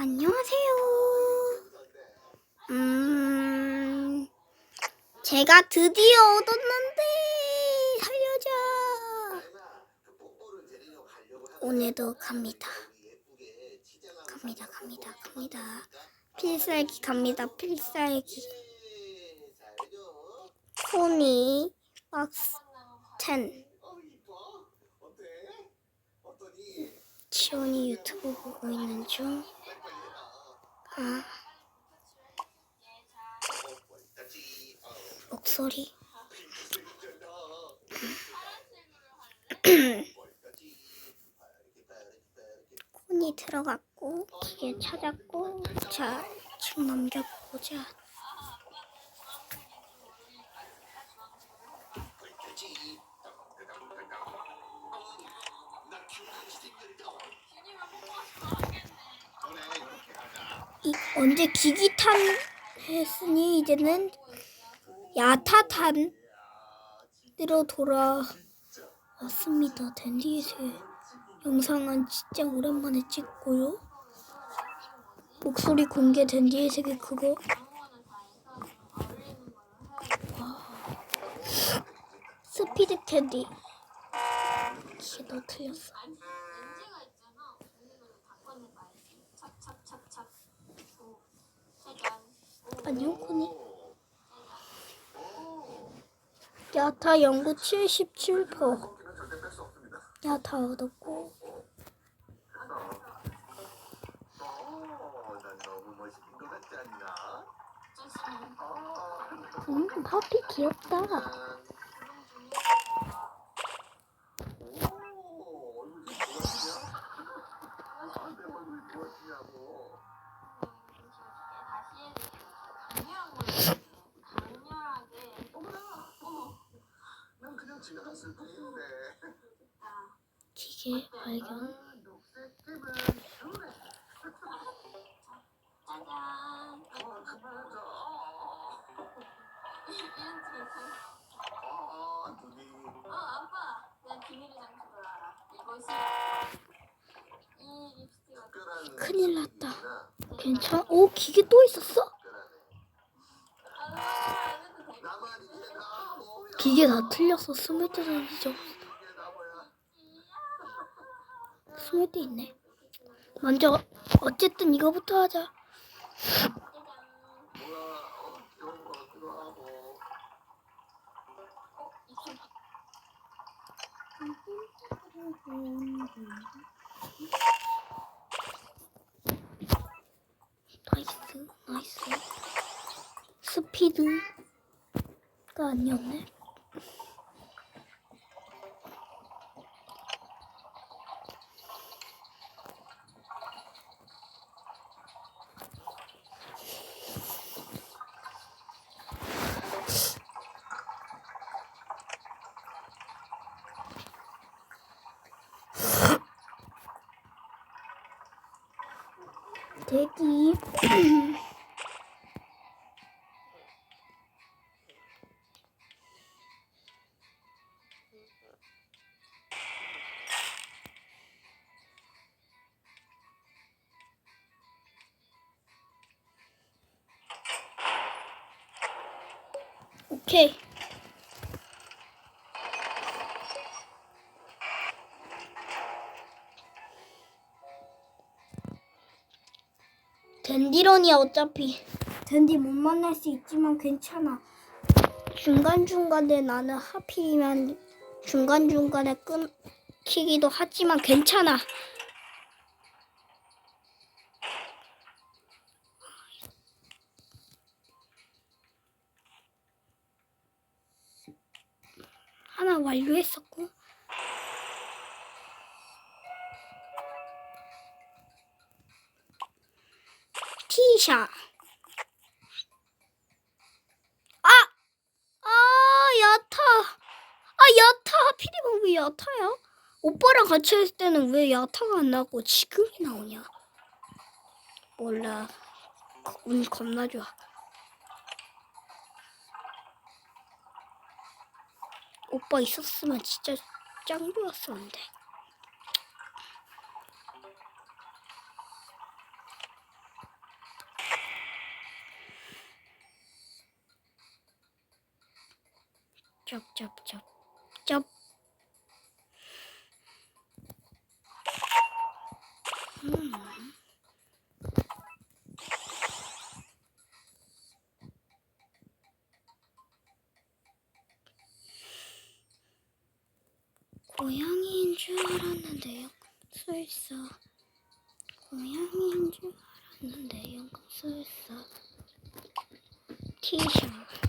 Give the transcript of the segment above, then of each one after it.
안녕하세요. 음, 제가 드디어 얻었는데 살려줘. 오늘도 갑니다. 갑니다, 갑니다, 갑니다. 필살기 갑니다, 필살기. 코니 박스 10. 지원이 유튜브 보고 있는 중. 아. 목소리. 콘이 들어갔고 기계 찾았고 자 지금 넘겨보자. 이, 언제 기기탄 했으니 이제는 야타탄으로 돌아왔습니다. 댄디의 영상은 진짜 오랜만에 찍고요. 목소리 공개 댄디의 세계 그거 와. 스피드 캔디 이게 너 틀렸어. 안녕 코니. 야타 연구 77% 야타 얻었고. 음 파피 귀엽다 강렬하게. 어머. 난 그냥 지나갔을 뿐인데. 기계 발견. 아. 아. 어, 아빠. 내가 비밀의 장소를 알아. 이것이 이 립스틱 어때? 특별한 큰일 났다 괜찮아? 오 기계 또 있었어? 기계 다 틀렸어 스물 대 뭐야? 스물 대 있네 먼저 어쨌든 이거부터 하자 짜잔. 뭐야? 어, 이런 거 같기도 하고. 어, 이게 나이스. 나이스 스피드가 아니었네 대기 댄디런이야 어차피. 댄디 못 만날 수 있지만 괜찮아. 중간중간에 나는 하필이면 중간중간에 끊기기도 하지만 괜찮아. 하나 완료했었고. 티샤. 아! 아, 야타. 아, 야타. 하필이면 왜 야타야? 오빠랑 같이 했을 때는 왜 야타가 안 나고 지금이 나오냐? 몰라. 운 겁나 좋아. 오빠 있었으면 진짜 짱 좋았었는데. 쩝쩝쩝 쩝. 음. 고양이인 줄 알았는데요. 술사. 고양이인 줄 알았는데요. 술사. 티셔츠.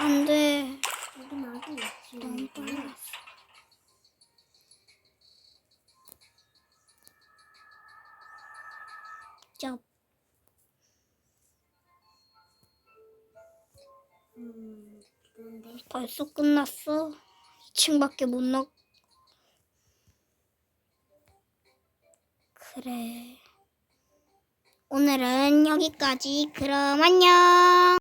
안 돼. 여기 나도 있지. 너무 왔어. 쩝. 음, 근데 벌써 끝났어. 2층밖에 못 넣. 그래. 오늘은 여기까지. 그럼 안녕.